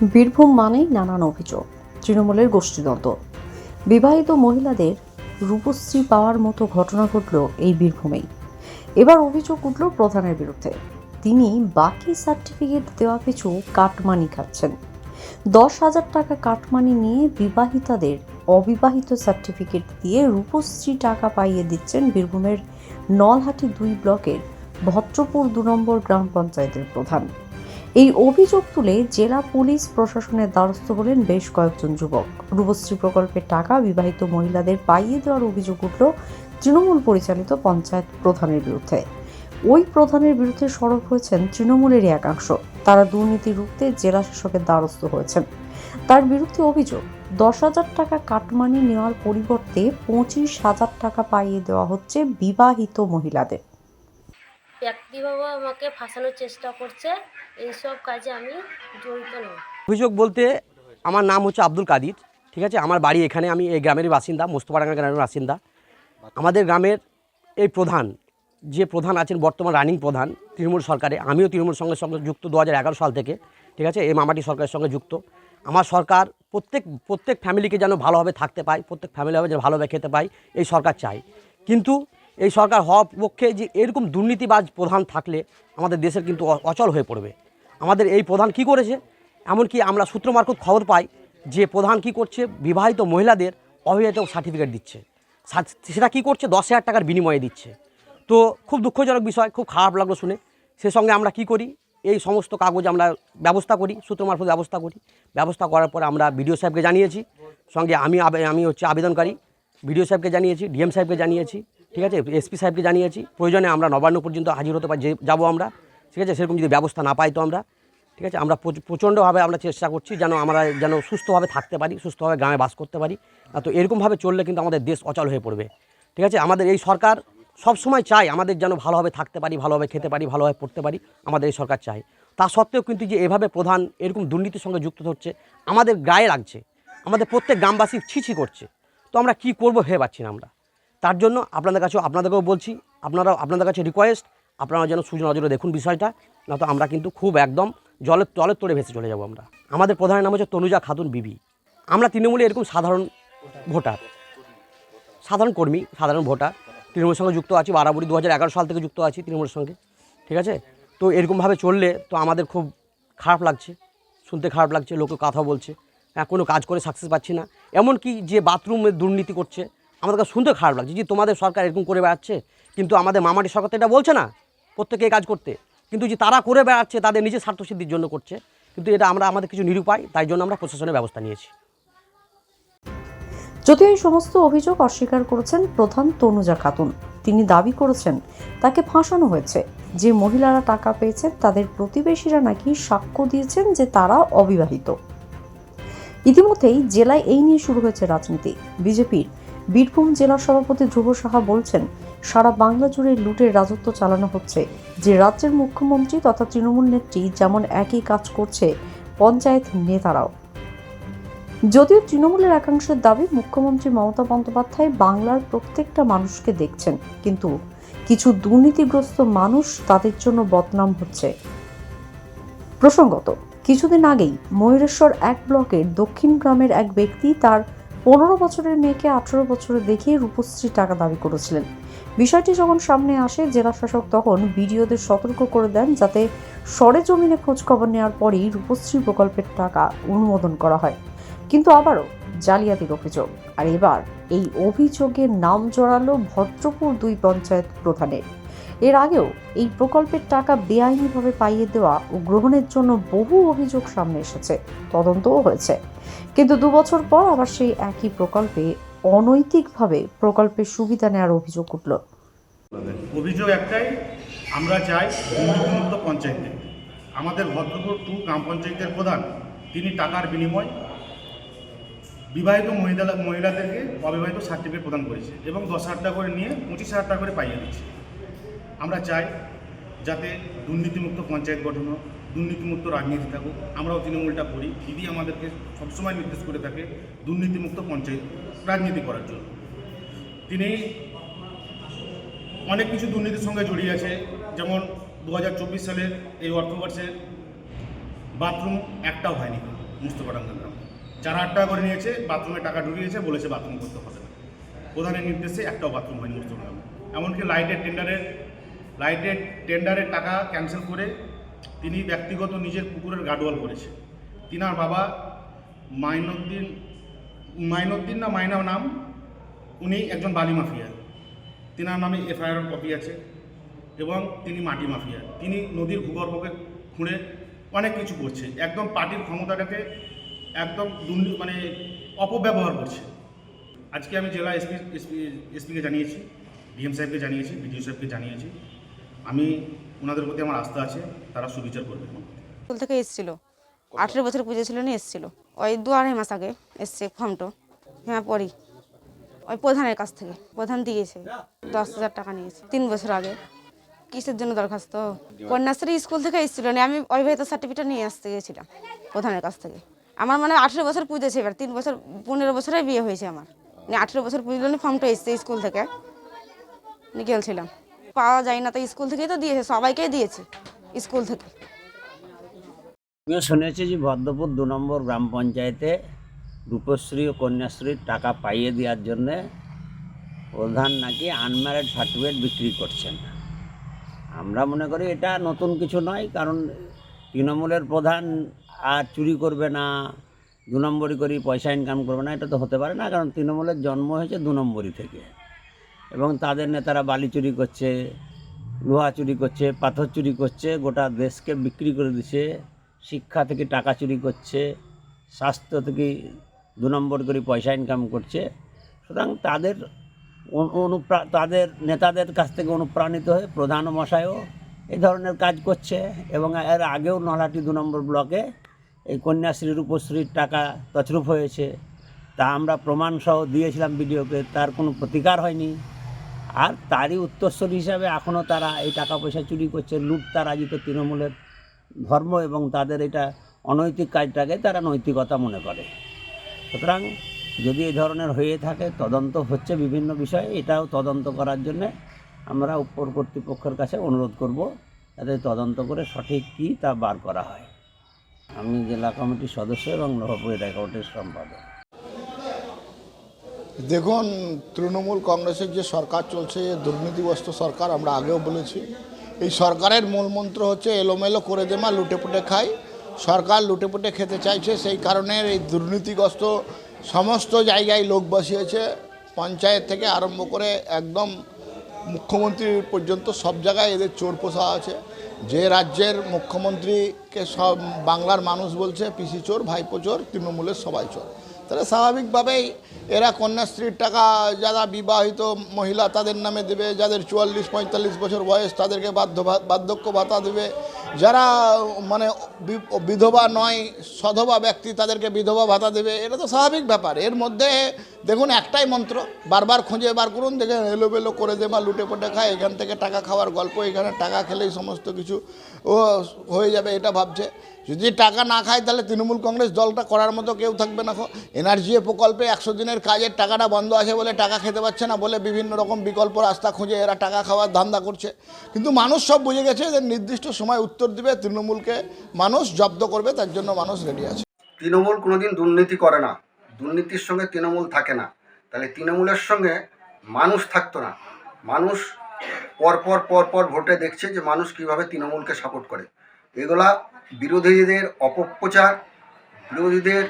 বীরভূম মানেই নানান অভিযোগ, তৃণমূলের গোষ্ঠীদ্বন্দ্ব। বিবাহিত মহিলাদের রূপশ্রী পাওয়ার মতো ঘটনা ঘটল এই বীরভূমেই। এবার অভিযোগ উঠল প্রধানের বিরুদ্ধে। তিনি বাকি সার্টিফিকেট দেওয়া পিছু কাটমানি খাচ্ছেন। দশ হাজার টাকা কাটমানি নিয়ে বিবাহিতাদের অবিবাহিত সার্টিফিকেট দিয়ে রূপশ্রী টাকা পাইয়ে দিচ্ছেন বীরভূমের নলহাটি দুই ব্লকের ভদ্রপুর দু নম্বর গ্রাম পঞ্চায়েতের প্রধান। এই অভিযোগ তুলে জেলা পুলিশ প্রশাসনের দ্বারস্থ হলেন বেশ কয়েকজন যুবক। রূপশ্রী প্রকল্পের টাকা বিবাহিত মহিলাদের পাইয়ে দেওয়ার অভিযোগ উঠল তৃণমূল পরিচালিত পঞ্চায়েত প্রধানের বিরুদ্ধে। ওই প্রধানের বিরুদ্ধে সরব হয়েছেন তৃণমূলেরই একাংশ। তারা দুর্নীতি রুখতে জেলা শাসকের দ্বারস্থ হয়েছেন। তার বিরুদ্ধে অভিযোগ, দশ হাজার টাকা কাটমানি নেওয়ার পরিবর্তে পঁচিশ হাজার টাকা পাইয়ে দেওয়া হচ্ছে বিবাহিত মহিলাদের। ব্যক্তিবাবু আমাকে ফাঁসানোর চেষ্টা করছে, এইসব কাজে আমি জড়িত নই। অভিযোগ বলতে আমার নাম হচ্ছে আব্দুল কাদির, ঠিক আছে? আমার বাড়ি এখানে, আমি এই গ্রামেরই বাসিন্দা, মোস্তফাডাঙ্গা গ্রামের বাসিন্দা। আমাদের গ্রামের এই প্রধান, যে প্রধান আছেন, বর্তমান রানিং প্রধান তৃণমূল সরকারে, আমিও তৃণমূল সঙ্গে সঙ্গে যুক্ত দু হাজার এগারো সাল থেকে, ঠিক আছে? এই মামাটি সরকারের সঙ্গে যুক্ত। আমার সরকার প্রত্যেক প্রত্যেক ফ্যামিলিকে যেন ভালোভাবে থাকতে পায়, প্রত্যেক ফ্যামিলি যেন ভালোভাবে খেতে পায়, এই সরকার চায়। কিন্তু এই সরকার হওয়ার পক্ষে যে এরকম দুর্নীতিবাজ প্রধান থাকলে আমাদের দেশের কিন্তু অচল হয়ে পড়বে। আমাদের এই প্রধান কি করেছে? এমনকি আমরা সূত্র মারফত খবর পাই যে প্রধান কি করছে? বিবাহিত মহিলাদের অবিবাহিত সার্টিফিকেট দিচ্ছে। সেটা কি করছে? দশ হাজার টাকার বিনিময়ে দিচ্ছে। তো খুব দুঃখজনক বিষয়, খুব খারাপ লাগল শুনে। সে সঙ্গে আমরা কি করি? এই সমস্ত কাগজ আমরা ব্যবস্থা করি, সূত্র মারফত ব্যবস্থা করি। ব্যবস্থা করার পর আমরা বিডিও সাহেবকে জানিয়েছি। সঙ্গে আমি আমি হচ্ছে আবেদনকারী। বিডিও সাহেবকে জানিয়েছি, ডিএম সাহেবকে জানিয়েছি। ঠিক আছে? এসপি সাহেবকে জানিয়েছি। প্রয়োজনে আমরা নবান্ন পর্যন্ত হাজির হতে পারি যাব আমরা। ঠিক আছে? সেরকম যদি ব্যবস্থা না পাই তো আমরা। ঠিক আছে? আমরা প্রচণ্ডভাবে আমরা চেষ্টা করছি যেন আমরা যেন সুস্থভাবে থাকতে পারি, সুস্থভাবে গ্রামে বাস করতে পারি। তো এরকমভাবে চললে কিন্তু আমাদের দেশ অচল হয়ে পড়বে। ঠিক আছে? আমাদের এই সরকার সব সময় চায় আমাদের যেন ভালোভাবে থাকতে পারি, ভালোভাবে খেতে পারি, ভালোভাবে পড়তে পারি। আমাদের এই সরকার চায়। তা সত্ত্বেও কিন্তু যে এভাবে প্রধান এরকম দুর্নীতির সঙ্গে যুক্ত হচ্ছে, আমাদের গায়ে লাগছে। আমাদের প্রত্যেক গ্রামবাসী ছিছি করছে। তো আমরা কি করব ভেবে পাচ্ছি না আমরা। তার জন্য আপনাদের কাছেও আপনাদেরকেও বলছি, আপনারাও আপনাদের কাছে রিকোয়েস্ট আপনারা যেন সুজ নজরে দেখুন বিষয়টা, না তো আমরা কিন্তু খুব একদম জলের জলের তোড়ে ভেসে চলে যাব আমরা। আমাদের প্রধানের নাম হচ্ছে তনুজা খাতুন বিবি। আমরা তৃণমূলে এরকম সাধারণ ভোটার, সাধারণ কর্মী, সাধারণ ভোটার, তৃণমূলের সঙ্গে যুক্ত আছি, বারাবুরি দু সাল থেকে যুক্ত আছি তৃণমূলের সঙ্গে, ঠিক আছে? তো এরকমভাবে চললে তো আমাদের খুব খারাপ লাগছে, শুনতে খারাপ লাগছে, লোকে কথা বলছে হ্যাঁ কোনো কাজ করে সাকসেস পাচ্ছি না। এমনকি যে বাথরুমে দুর্নীতি করছে আমাদের কাছে শুনতে খারাপ লাগছে। যে তোমাদের সরকার এরকম করে বেড়াচ্ছে, কিন্তু আমাদের মামাটি সরকার তো এটা বলছে না, প্রত্যেকে কাজ করতে। কিন্তু যে তারা করে বেড়াচ্ছে, তাদের নিজের স্বার্থসিদ্ধির জন্য করছে। কিন্তু এটা আমরা, আমাদের কিছু নিরুপায়, তাই জন্য আমরা প্রশাসনের ব্যবস্থা নিয়েছি। যদিও এই সমস্ত অভিযোগ অস্বীকার করেছেন প্রধান তনুজা খাতুন, তিনি দাবি করেছেন তাকে ফাঁসানো হয়েছে। যে মহিলারা টাকা পেয়েছেন, তাদের প্রতিবেশীরা নাকি সাক্ষ্য দিয়েছেন যে তারা অবিবাহিত। ইতিমধ্যেই জেলায় এই নিয়ে শুরু হয়েছে রাজনীতি। বিজেপির বীরভূম জেলা সভাপতি ধ্রুব সাহা বলছেন, সারা বাংলা জুড়ে লুটের রাজত্ব চালানো হচ্ছে। যে রাজ্যের মুখ্যমন্ত্রী তথা তৃণমূল নেত্রী যেমন একই কাজ করছে, পঞ্চায়েত নেতারাও। যদিও তৃণমূলের একাংশের দাবি, মুখ্যমন্ত্রী মমতা বন্দ্যোপাধ্যায় বাংলার প্রত্যেকটা মানুষকে দেখছেন, কিন্তু কিছু দুর্নীতিগ্রস্ত মানুষ তাদের জন্য বদনাম হচ্ছে। প্রসঙ্গত, কিছুদিন আগেই ময়ূরেশ্বর এক ব্লকের দক্ষিণ গ্রামের এক ব্যক্তি তার পনেরো বছরের মেয়েকে আঠেরো বছরে দেখিয়ে রূপশ্রী টাকা দাবি করেছিলেন। বিষয়টি যখন সামনে আসে জেলা শাসক তখন বিডিওদের সতর্ক করে দেন যাতে সরেজমিনে খোঁজ খবর নেওয়ার পরই রূপশ্রী প্রকল্পের টাকা অনুমোদন করা হয়। কিন্তু আবারও জালিয়াতির অভিযোগ। আর এবার এই অভিযোগে নাম জড়ালো ভদ্রপুর দুই পঞ্চায়েত প্রধানের। এর আগেও এই প্রকল্পের টাকা বেআইনিভাবে পাইয়ে দেওয়া ও গ্রহণের জন্য বহু অভিযোগ সামনে এসেছে, তদন্তও হয়েছে। কিন্তু দু বছর পর আবার সেই একই প্রকল্পে অনৈতিকভাবে প্রকল্পের সুবিধা নেওয়ার অভিযোগ উঠল। অভিযোগ একটাই, আমরা চাই দুর্নীতিমুক্ত পঞ্চায়েত। আমাদের ভদ্রপুর টু গ্রাম পঞ্চায়েতের প্রধান, তিনি টাকার বিনিময় বিবাহিত মহিলা মহিলাদেরকে অবিবাহিত সার্টিফিকেট প্রদান করেছে এবং দশ হাজার টাকা করে নিয়ে পঁচিশ হাজার টাকা করে পাইয়ে দিচ্ছে আমরা চাই যাতে দুর্নীতিমুক্ত পঞ্চায়েত গঠন হোক, দুর্নীতিমুক্ত রাজনীতি থাকুক। আমরাও তৃণমূলটা করি। দিদি আমাদেরকে সবসময় নির্দেশ করে থাকে দুর্নীতিমুক্ত পঞ্চায়েত রাজনীতি করার জন্য। তিনি অনেক কিছু দুর্নীতির সঙ্গে জড়িয়ে আছে। যেমন দু হাজার চব্বিশ সালের এই অর্থবর্ষে বাথরুম একটাও হয়নি মুস্তফাডাঙ্গা গ্রাম। চার হাজার টাকা করে নিয়েছে, বাথরুমে টাকা ঢুকিয়েছে, বলেছে বাথরুম করতে হবে না। প্রধানের নির্দেশে একটাও বাথরুম হয়নি মুস্তফাডাঙ্গা এমনকি লাইটের টেন্ডারের লাইটের টেন্ডারের টাকা ক্যান্সেল করে তিনি ব্যক্তিগত নিজের পুকুরের গার্ডওয়াল করেছে তিনার বাবা মাইনুদ্দিন মাইনুদ্দিন না মাইনা নাম, উনি একজন বালি মাফিয়া। তিনার নামে এফআইআর কপি আছে এবং তিনি মাটি মাফিয়া। তিনি নদীর ভূগর্ভকে খুঁড়ে অনেক কিছু করছে। একদম পার্টির ক্ষমতাটাকে একদম দুর্নী মানে অপব্যবহার করছে। আজকে আমি জেলা এসপি এসপি, এসপিকে জানিয়েছি, ডিএম সাহেবকে জানিয়েছি, বিডিও সাহেবকে জানিয়েছি। আমি ওনাদের প্রতি আমার আস্থা আছে, তারা সুবিচার করবে স্কুল থেকে এসেছিল। আঠেরো বছর পুজো ছিল না এসেছিল। ওই দু আড়াই মাস আগে এসছে ফর্মটো। হ্যাঁ পড়ি ওই প্রধানের কাছ থেকে। প্রধান দিয়েছে। দশ হাজার টাকা নিয়েছে। তিন বছর আগে। কিসের জন্য দরখাস্ত? কন্যাশ্রী স্কুল থেকে এসেছিল না, আমি অবিবাহিত সার্টিফিকেট নিয়ে আসতে গেছিলাম প্রধানের কাছ থেকে। আমার মানে আঠেরো বছর পুজেছে এবার তিন বছর, পনেরো বছরে বিয়ে হয়েছে আমার। নিয়ে আঠেরো বছর পুজো ফর্মটা এসছে স্কুল থেকে। নিয়ে গেছিলাম পাওয়া যায় না, তো স্কুল থেকেই তো দিয়েছে, সবাইকেই দিয়েছে স্কুল থেকে। আমিও শুনেছি যে ভদ্রপুর দু নম্বর গ্রাম পঞ্চায়েতে রূপশ্রী ও কন্যাশ্রীর টাকা পাইয়ে দেওয়ার জন্যে প্রধান নাকি আনম্যারিড সার্টিফিকেট বিক্রি করছেন। আমরা মনে করি এটা নতুন কিছু নয়, কারণ তৃণমূলের প্রধান আর চুরি করবে না, দু নম্বরই করি, পয়সা ইনকাম করবে না, এটা তো হতে পারে না, কারণ তৃণমূলের জন্ম হয়েছে দু নম্বরই থেকে। এবং তাদের নেতারা বালি চুরি করছে, লোহা চুরি করছে, পাথর চুরি করছে, গোটা দেশকে বিক্রি করে দিচ্ছে, শিক্ষা থেকে টাকা চুরি করছে, স্বাস্থ্য থেকে দু নম্বর করে পয়সা ইনকাম করছে। সুতরাং তাদের অনু- অনুপ্রা, তাদের নেতাদের কাছ থেকে অনুপ্রাণিত হয়ে প্রধান মশাইও এই ধরনের কাজ করছে এবং এর আগেও নলহাটি দু নম্বর ব্লকে এই কন্যাশ্রী, রূপশ্রীর টাকা তছরূপ হয়েছে। তা আমরা প্রমাণসহ দিয়েছিলাম ভিডিওকে তার কোনো প্রতিকার হয়নি। আর তারই উত্তরস্বরী হিসাবে এখনও তারা এই টাকা পয়সা চুরি করছে, লুট তারা তারাজিত তৃণমূলের ধর্ম এবং তাদের এটা অনৈতিক কাজটাকে তারা নৈতিকতা মনে করে। সুতরাং যদি এই ধরনের হয়ে থাকে, তদন্ত হচ্ছে বিভিন্ন বিষয়ে, এটাও তদন্ত করার জন্যে আমরা উপর কর্তৃপক্ষের কাছে অনুরোধ করব যাতে তদন্ত করে সঠিক কী তা বার করা হয়। আমি জেলা কমিটির সদস্য এবং নবাবপুর রেকর্ডের সম্পাদক। দেখুন, তৃণমূল কংগ্রেসের যে সরকার চলছে দুর্নীতিগ্রস্ত সরকার, আমরা আগেও বলেছি। এই সরকারের মূল মন্ত্র হচ্ছে, এলোমেলো করে দেমা লুটেপুটে খাই। সরকার লুটেপুটে খেতে চাইছে, সেই কারণে এই দুর্নীতিগ্রস্ত সমস্ত জায়গায় লোক বসিয়েছে। পঞ্চায়েত থেকে আরম্ভ করে একদম মুখ্যমন্ত্রী পর্যন্ত সব জায়গায় এদের চোর পোষা আছে। যে রাজ্যের মুখ্যমন্ত্রীকে সব বাংলার মানুষ বলছে, পিসি চোর, ভাইপো চোর, তৃণমূলের সবাই চোর। তাহলে স্বাভাবিকভাবেই এরা কন্যাশ্রীর টাকা যারা বিবাহিত মহিলা তাদের নামে দেবে, যাদের চুয়াল্লিশ, পঁয়তাল্লিশ বছর বয়স তাদেরকে বাধ্য বার্ধক্য ভাতা দেবে। যারা মানে বিধবা নয়, সধবা ব্যক্তি তাদেরকে বিধবা ভাতা দেবে। এটা তো স্বাভাবিক ব্যাপার। এর মধ্যে দেখুন একটাই মন্ত্র, বারবার খুঁজে বার করুন দেখেন এলোবেলো করে দেবা লুটে পটে খায় এখান থেকে টাকা খাওয়ার গল্প, এখানে টাকা খেলেই সমস্ত কিছু ও, হয়ে যাবে, এটা ভাবছে। যদি টাকা না খায় তাহলে তৃণমূল কংগ্রেস দলটা করার মতো কেউ থাকবে না। এনার্জি প্রকল্পে একশো দিনের কাজের টাকাটা বন্ধ আছে বলে টাকা খেতে পাচ্ছে না বলে বিভিন্ন রকম বিকল্প রাস্তা খুঁজে এরা টাকা খাওয়ার ধান্দা করছে। কিন্তু মানুষ সব বুঝে গেছে যে নির্দিষ্ট সময় উত্তর দিবে তৃণমূলকে। মানুষ জব্দ করবে, তার জন্য মানুষ রেডি আছে। তৃণমূল কোনোদিন দুর্নীতি করে না। দুর্নীতির সঙ্গে তৃণমূল থাকে না। তাহলে তৃণমূলের সঙ্গে মানুষ থাকতো না। মানুষ পরপর পরপর ভোটে দেখছে যে মানুষ কীভাবে তৃণমূলকে সাপোর্ট করে। এগুলা বিরোধীদের অপপ্রচার, বিরোধীদের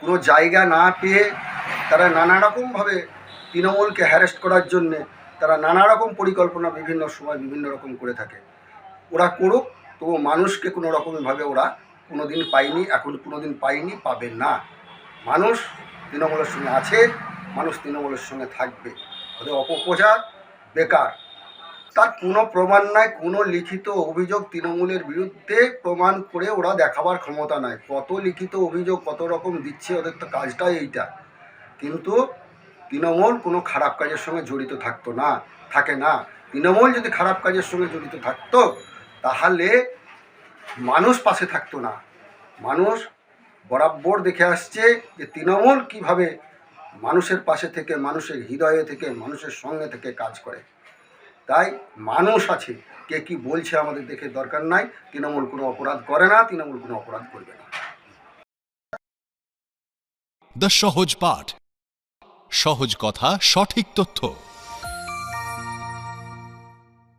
কোনো জায়গা না পেয়ে তারা নানা রকমভাবে তৃণমূলকে হ্যারেস্ট করার জন্যে তারা নানা রকম পরিকল্পনা বিভিন্ন সময় বিভিন্ন রকম করে থাকে। ওরা করুক তবু মানুষকে কোনো রকমভাবে ওরা কোনো দিন পায়নি, এখন কোনো দিন পায়নি, পাবে না। মানুষ তৃণমূলের সঙ্গে আছে, মানুষ তৃণমূলের সঙ্গে থাকবে। ওদের অপপ্রচার বেকার। তার কোনো প্রমাণ নাই, কোনো লিখিত অভিযোগ তৃণমূলের বিরুদ্ধে প্রমাণ করে ওরা দেখাবার ক্ষমতা নাই। কত লিখিত অভিযোগ, কত রকম দিচ্ছে ওদের তো কাজটাই এইটা। কিন্তু তৃণমূল কোনো খারাপ কাজের সঙ্গে জড়িত থাকতো না, থাকে না। তৃণমূল যদি খারাপ কাজের সঙ্গে জড়িত থাকতো, তাহলে মানুষ পাশে থাকতো না। মানুষ বরাবর দেখে আসছে যে তৃণমূল কীভাবে মানুষের পাশে থেকে, মানুষের হৃদয়ে থেকে, মানুষের সঙ্গে থেকে কাজ করে। তাই মানুষ আছে, কে কি বলছে আমাদের দেখে দরকার নাই। তৃণমূল কোনো অপরাধ করে না, তৃণমূল কোনো অপরাধ করবে না। দ্য সহজ পাঠ, সহজ কথা, সঠিক তথ্য।